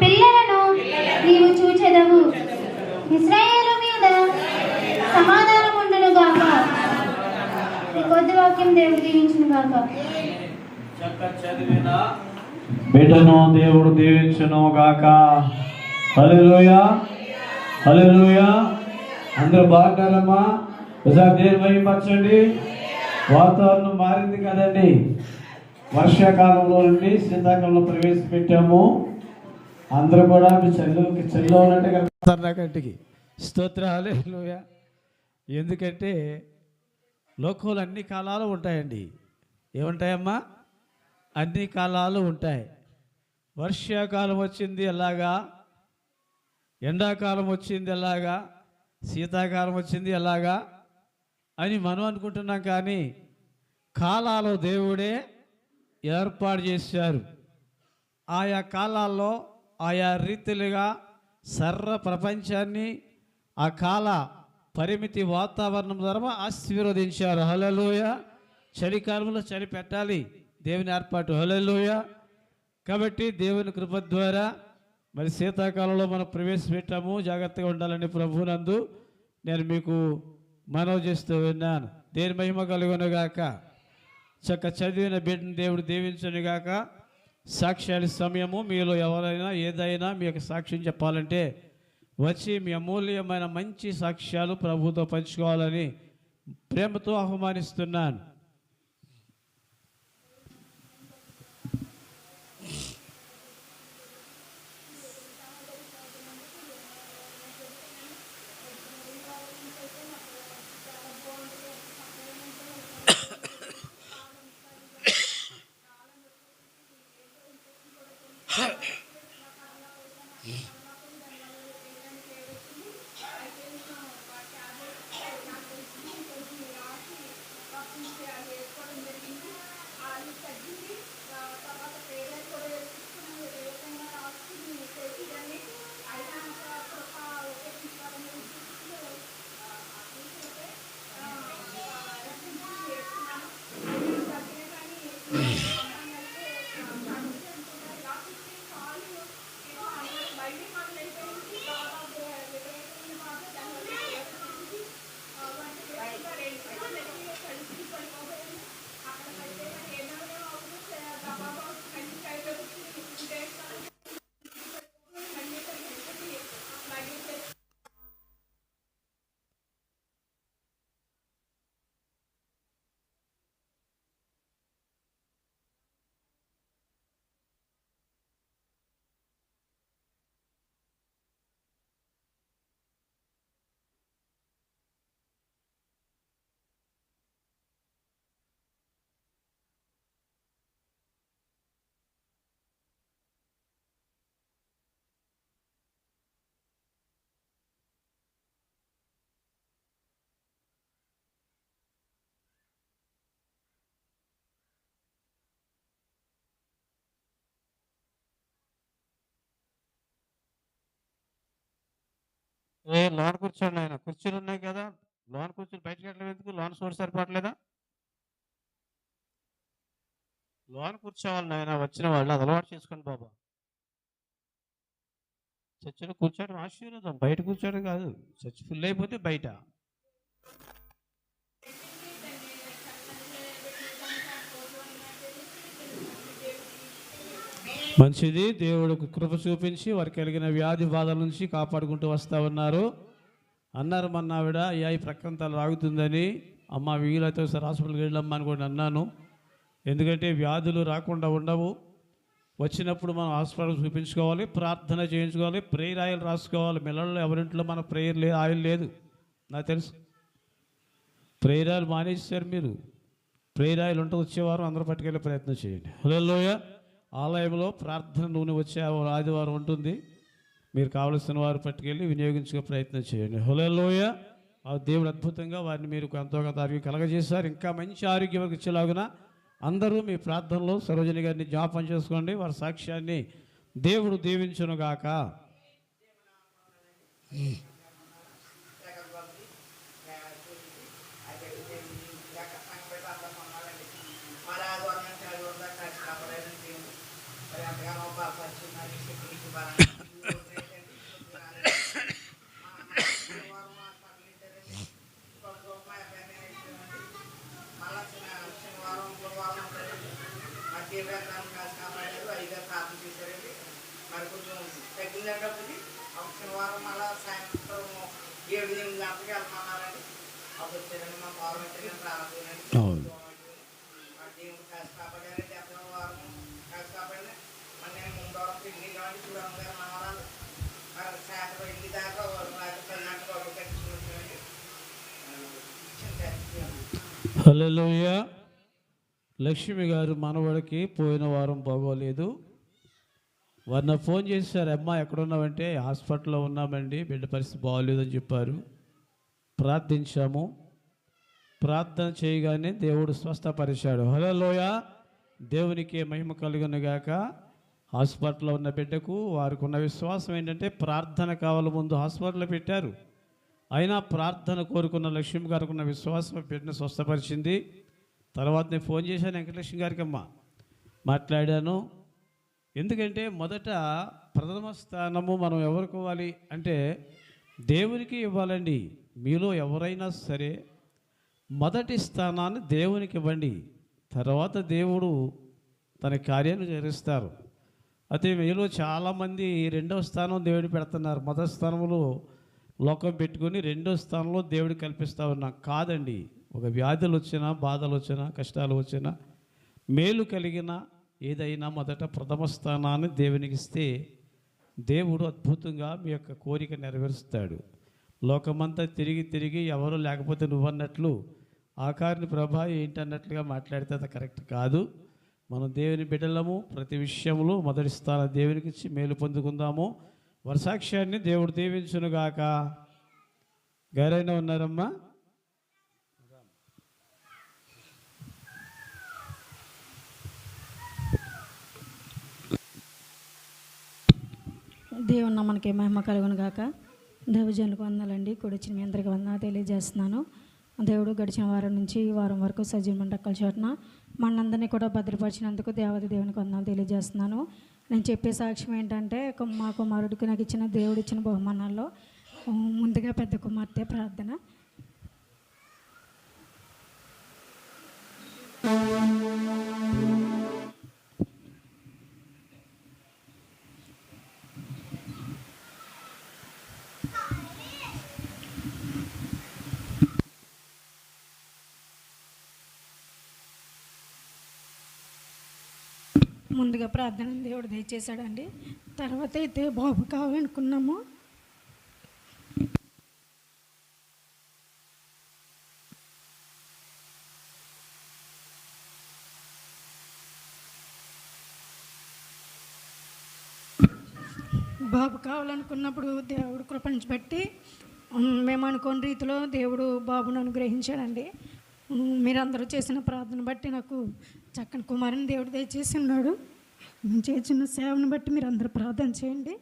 పిల్లలను నీవు చూచెదవు. ఇస్రాయేలు మీద సమాధానం ఉండును గాక. ఈ కొద్ది వాక్యం దేవుడు దీవించును గాక. బిడ్డను దేవుడు దీవించును గాక. హల్లెలూయ. హల్లెలూయ. అందరూ బాగున్నారమ్మా? ఒకసారి దేని మహిమపరచండి వాతావరణం మారింది కదండి. వర్షాకాలంలో నుండి శీతాకాలంలో ప్రవేశపెట్టాము. అందరూ కూడా మీ చెల్లుకి చెల్లో ఉన్నట్టు కలుగుతారు నా స్తోత్రాలు ఎందుకంటే లోకంలో అన్ని కాలాలు ఉంటాయండి. ఏముంటాయమ్మా? అన్ని కాలాలు ఉంటాయి. వర్షాకాలం వచ్చింది ఎలాగా? ఎండాకాలం వచ్చింది ఎలాగా? శీతాకాలం వచ్చింది ఎలాగా? అని మనం అనుకుంటున్నాం కానీ కాలాలు దేవుడే ఏర్పాటు చేశారు. ఆయా కాలాల్లో ఆయా రీతిలుగా సర్ర ప్రపంచాన్ని ఆ కాల పరిమితి వాతావరణం ద్వారా ఆశీర్వదించారు. హలలోయ చలికాలంలో చలి పెట్టాలి. దేవుని ఏర్పాటు. హలలోయ కాబట్టి దేవుని కృప ద్వారా మరి శీతాకాలంలో మనం ప్రవేశపెట్టాము. జాగ్రత్తగా ఉండాలని ప్రభునందు నేను మీకు మనవి చేస్తూ విన్నాను దేని మహిమ కలుగునుగాక. చక్క చదివిన బిడ్డను దేవుడు దీవించను గాక సాక్ష్యాల సమయము మీలో ఎవరైనా ఏదైనా మీ యొక్క సాక్ష్యం చెప్పాలంటే వచ్చి మీ అమూల్యమైన మంచి సాక్ష్యాలు ప్రభుతో పంచుకోవాలని ప్రేమతో ఆహ్వానిస్తున్నాను. はい、うん ఏ లోన్ కూర్చోండి ఆయన. కుర్చీలు ఉన్నాయి కదా. లోన్ కూర్చొని బయటకు వెళ్ళడం ఎందుకు? Loan source సరిపోవట్లేదా? లోన్ కూర్చోవాలి నాయన. వచ్చిన వాళ్ళు అలవాటు చేసుకోండి బాబా. చర్చిలో కూర్చోవడం ఆశీర్వాదం. బయట కూర్చోవడం కాదు. చర్చ్ ఫుల్ అయిపోతే బయట. మంచిది. దేవుడికి కృప చూపించి వారికి కలిగిన వ్యాధి బాధల నుంచి కాపాడుకుంటూ వస్తూ ఉన్నారు. అన్నారు మొన్న ఆవిడ అయ్యా ఈ ప్రక్కంతాలు రాగుతుందని. అమ్మ వీలైతే ఒకసారి హాస్పిటల్కి వెళ్ళమ్మా అని కూడా అన్నాను. ఎందుకంటే వ్యాధులు రాకుండా ఉండవు. వచ్చినప్పుడు మనం హాస్పిటల్ చూపించుకోవాలి ప్రార్థన చేయించుకోవాలి ప్రేయర్ ఆయిల్ రాసుకోవాలి. మిల్లల్లో ఎవరింట్లో మన ప్రేయర్ లేదు ఆయిల్ లేదు. నాకు తెలుసు. ప్రేయర్ ఆయిల్ మానేసారు మీరు. ప్రేయర్ ఆయిల్ ఉంటే వచ్చేవారు అందరూ పట్టుకెళ్ళే ప్రయత్నం చేయండి. లోయ ఆలయంలో ప్రార్థన నూనె వచ్చే ఆదివారం ఉంటుంది. మీరు కావలసిన వారు పట్టుకెళ్ళి వినియోగించుకునే ప్రయత్నం చేయండి. హులలోయ ఆ దేవుడు అద్భుతంగా వారిని మీరు ఎంతో కొంత ఆరోగ్యం కలగజేశారు. ఇంకా మంచి ఆరోగ్యం వరకు ఇచ్చేలాగున అందరూ మీ ప్రార్థనలో సరోజని గారిని జ్ఞాపం చేసుకోండి. వారి సాక్ష్యాన్ని దేవుడు దీవించునుగాక. మరి కొంచెం తగ్గిందేటప్పటికి ఒక శనివారం మళ్ళా సాయంత్రం ఏడు ఎనిమిది గంటలకి వెళ్తున్నారండి అప్పుడు వచ్చారండి మా గవర్నమెంట్ నేను ప్రారంభించండి అవును. మా దేవుడు కాసి కాపాడారు డెబ్బై వారం కాసి కాపాడిన మరి నేను ముందు వారం తిరిగి కాబట్టి చూడమ్మ గారు మనవరాలు మరి సాయంత్రం ఎనిమిది దాకా వాళ్ళు రాత్రి పది గంటలకు వాళ్ళు కట్టించుకుంటారండి హల్లెలూయా లక్ష్మి గారు మనవడికి పోయిన వారం బాగోలేదు. వారిని ఫోన్ చేశారు అమ్మ ఎక్కడున్నామంటే హాస్పిటల్లో ఉన్నామండి బిడ్డ పరిస్థితి బాగోలేదని చెప్పారు. ప్రార్థించాము. ప్రార్థన చేయగానే దేవుడు స్వస్థపరిచాడు. హలోయ దేవునికి మహిమ కలుగునుగాక హాస్పిటల్లో ఉన్న బిడ్డకు వారికి ఉన్న విశ్వాసం ఏంటంటే ప్రార్థన కావాలి ముందు హాస్పిటల్లో పెట్టారు. అయినా ప్రార్థన కోరుకున్న లక్ష్మి గారికి ఉన్న విశ్వాసం బిడ్డను స్వస్థపరిచింది. తర్వాత నేను ఫోన్ చేశాను వెంకటలక్ష్మి గారికి అమ్మ మాట్లాడాను. ఎందుకంటే మొదట ప్రథమ స్థానము మనం ఎవరికి ఇవ్వాలి అంటే దేవునికి ఇవ్వాలండి. మీలో ఎవరైనా సరే మొదటి స్థానాన్ని దేవునికి ఇవ్వండి. తర్వాత దేవుడు తన కార్యాన్ని జరిస్తారు అయితే మీలో చాలామంది రెండవ స్థానం దేవుడు పెడుతున్నారు. మొదటి స్థానంలో లోకం పెట్టుకొని రెండో స్థానంలో దేవుడు కల్పిస్తా ఉన్నా. కాదండి. ఒక వ్యాధులు వచ్చినా బాధలు వచ్చినా కష్టాలు వచ్చినా మేలు కలిగిన ఏదైనా మొదట ప్రథమ స్థానాన్ని దేవునికి ఇస్తే దేవుడు అద్భుతంగా మీ యొక్క కోరిక నెరవేరుస్తాడు. లోకమంతా తిరిగి తిరిగి ఎవరు లేకపోతే నువ్వన్నట్లు ఆకారిని ప్రభా ఏంటన్నట్లుగా మాట్లాడితే అది కరెక్ట్ కాదు. మనం దేవుని బిడ్డలము ప్రతి విషయంలో మొదటి స్థానం దేవునికి ఇచ్చి మేలు పొందుకుందాము. వర్షాక్షాన్ని దేవుడు దీవించునుగాక. గారైనా ఉన్నారమ్మా? దేవుని మనకి మహిమ కలుగును గాక. దేవజనులకు వందాలండి. కూడొచ్చిన మీ అందరికీ వందనాలు తెలియజేస్తున్నాను. దేవుడు గడిచిన వారం నుంచి ఈ వారం వరకు సజీవ రక్కల చోటున మనందరినీ కూడా భద్రపరిచినందుకు దేవత దేవునికి వందనాలు తెలియజేస్తున్నాను. నేను చెప్పే సాక్ష్యం ఏంటంటే మా కుమారుడికి నాకు ఇచ్చిన దేవుడు ఇచ్చిన బహుమానాల్లో ముందుగా పెద్ద కుమార్తె ప్రార్థన. ముందుగా ప్రార్థన దేవుడు దయచేశాడండి. తర్వాత అయితే బాబు కావాలనుకున్నాము. బాబు కావాలనుకున్నప్పుడు దేవుడు కృపణించి బట్టి మేము అనుకోని రీతిలో దేవుడు బాబును అనుగ్రహించాడండి. మీరందరూ చేసిన ప్రార్థన బట్టి నాకు చక్కని కుమారుని దేవుడు దయచేసి ఉన్నాడు. మేము చేసిన సేవను బట్టి మీరు అందరూ ప్రార్థన చేయండి.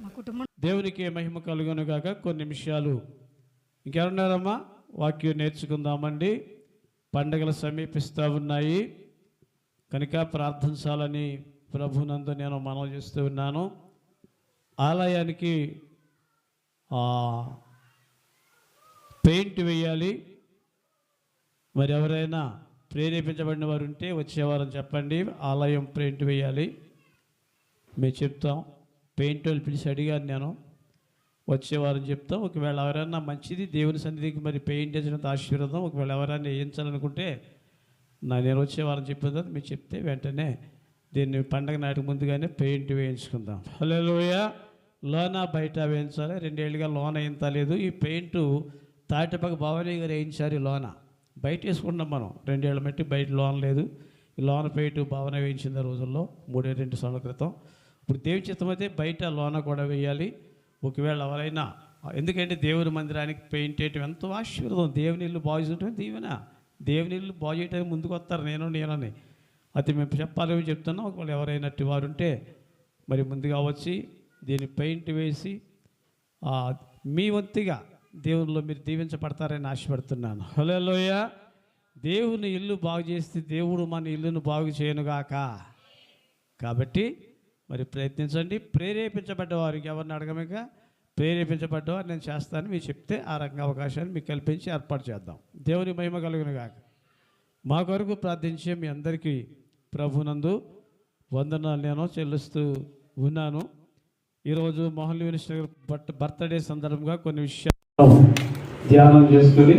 మా కుటుంబం దేవునికి మహిమ కలుగును కాక కొన్ని నిమిషాలు ఇంకెవరున్నారమ్మా? వాక్యం నేర్చుకుందామండి. పండగలు సమీపిస్తూ ఉన్నాయి. కనుక ప్రార్థించాలని ప్రభునందు నేను మనవి చేస్తూ ఉన్నాను. ఆలయానికి పెయింట్ వేయాలి. మరి ఎవరైనా ప్రేరేపించబడిన వారు ఉంటే వచ్చేవారని చెప్పండి. ఆలయం పెయింట్ వేయాలి. మేము చెప్తాం. పెయింట్ వాళ్ళు పిలిచి అడిగాను నేను. వచ్చేవారని చెప్తాం. ఒకవేళ ఎవరైనా మంచిది దేవుని సన్నిధికి మరి పెయింట్ వేసినంత ఆశీర్వాదం ఒకవేళ ఎవరైనా వేయించాలనుకుంటే నా నేను వచ్చేవారని చెప్పిన తర్వాత మీరు చెప్తే వెంటనే దీన్ని పండగ నాటికి ముందుగానే పెయింట్ వేయించుకుందాం. హలో లోన బయట వేయించాలి. రెండేళ్ళుగా లోన వేయించలేదు ఈ పెయింట్ తాటిపక్క భవానీ గారు వేయించారు ఈ లోన. బయట వేసుకుంటాం మనం. రెండేళ్ళ మట్టి బయట లోన లేదు. ఈ లోన పెయింట్ భావన వేయించింది ఆ రోజుల్లో మూడే రెండు సంవత్సరాల క్రితం. ఇప్పుడు దేవి చిత్తం అయితే బయట లోన కూడా వేయాలి. ఒకవేళ ఎవరైనా ఎందుకంటే దేవుని మందిరానికి పెయింట్ వేయటం ఎంతో ఆశీర్వాదం. దేవుని ఇల్లు బాగు చేయటం దీవెన. దేవుని ఇల్లు బాగు చేయడానికి ముందుకు వస్తారు. నేను నేనని. అది మేము చెప్పాలని చెప్తున్నాం. ఒకవేళ ఎవరైనా వారు ఉంటే మరి ముందుగా వచ్చి దీన్ని పెయింట్ వేసి మీ వంతుగా దేవునిలో మీరు దీవించబడతారని ఆశపడుతున్నాను. హలోయ దేవుని ఇల్లు బాగు చేస్తే దేవుడు మన ఇల్లును బాగు చేయనుగాక కాబట్టి మరి ప్రయత్నించండి. ప్రేరేపించబడ్డ వారికి ఎవరిని అడగమిక ప్రేరేపించబడ్డవారు నేను చేస్తాను. మీరు చెప్తే ఆ రకంగా అవకాశాన్ని మీకు కల్పించి ఏర్పాటు చేద్దాం. దేవుని మహిమ కలుగునుగాక మా కొరకు ప్రార్థించే మీ అందరికీ ప్రభునందు వందనాలు నేను చెల్లిస్తూ ఉన్నాను. ఈరోజు మోహన్ మినిస్టర్ బర్త్ బర్త్డే సందర్భంగా కొన్ని విషయాలు ధ్యానం చేసుకుని